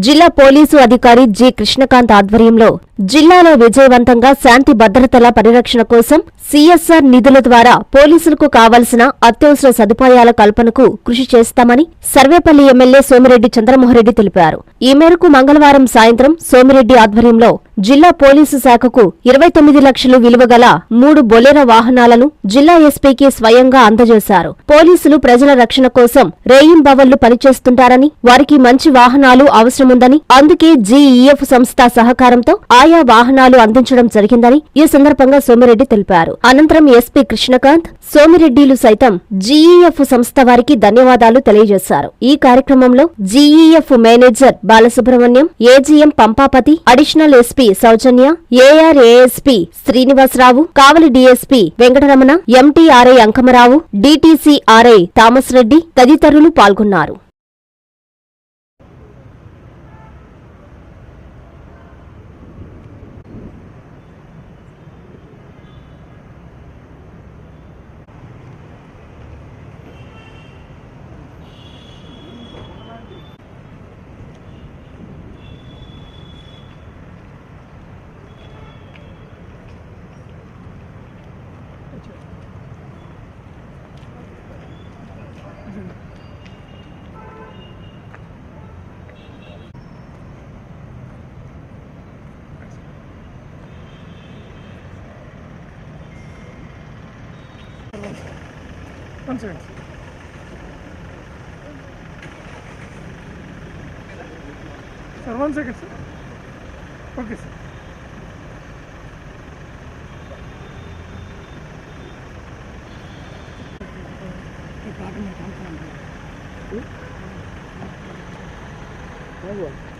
జిల్లా పోలీసు అధికారి జి కృష్ణకాంత్ ఆధ్వర్యంలో జిల్లాలో విజయవంతంగా శాంతి భద్రతల పరిరక్షణ కోసం సీఎస్ఆర్ నిధుల ద్వారా పోలీసులకు కావలసిన అత్యవసర సదుపాయాల కల్పనకు కృషి చేస్తామని సర్వేపల్లి ఎమ్మెల్యే సోమిరెడ్డి చంద్రమోహన్రెడ్డి తెలిపారు. ఈ మేరకు మంగళవారం సాయంత్రం సోమిరెడ్డి ఆధ్వర్యంలో జిల్లా పోలీసు శాఖకు ఇరవై తొమ్మిది లక్షలు విలువ గల మూడు బొలెరో వాహనాలను జిల్లా ఎస్పీకి స్వయంగా అందజేశారు. పోలీసులు ప్రజల రక్షణ కోసం రేయింబవళ్ళు పనిచేస్తుంటారని వారికి మంచి వాహనాలు అవసరముందని అందుకే జీఈఎఫ్ సంస్థ సహకారంతో ఆయా వాహనాలు అందించడం జరిగిందని ఈ సందర్భంగా సోమిరెడ్డి తెలిపారు. అనంతరం ఎస్పీ కృష్ణకాంత్ సోమిరెడ్డిలు సైతం జీఈఎఫ్ సంస్థ వారికి ధన్యవాదాలు తెలియజేశారు. ఈ కార్యక్రమంలో GEF manager Balasubrahmanyam AGM Pampapathi additional SP Soujanya AR ASP Srinivasarao Kavali DSP Venkataramana MTRI Ankamarao DTCRI Thomas Reddy తదితరులు పాల్గొన్నారు. Second. Sir, one second, sir. Okay, sir. Quá luôn! Quá luôn!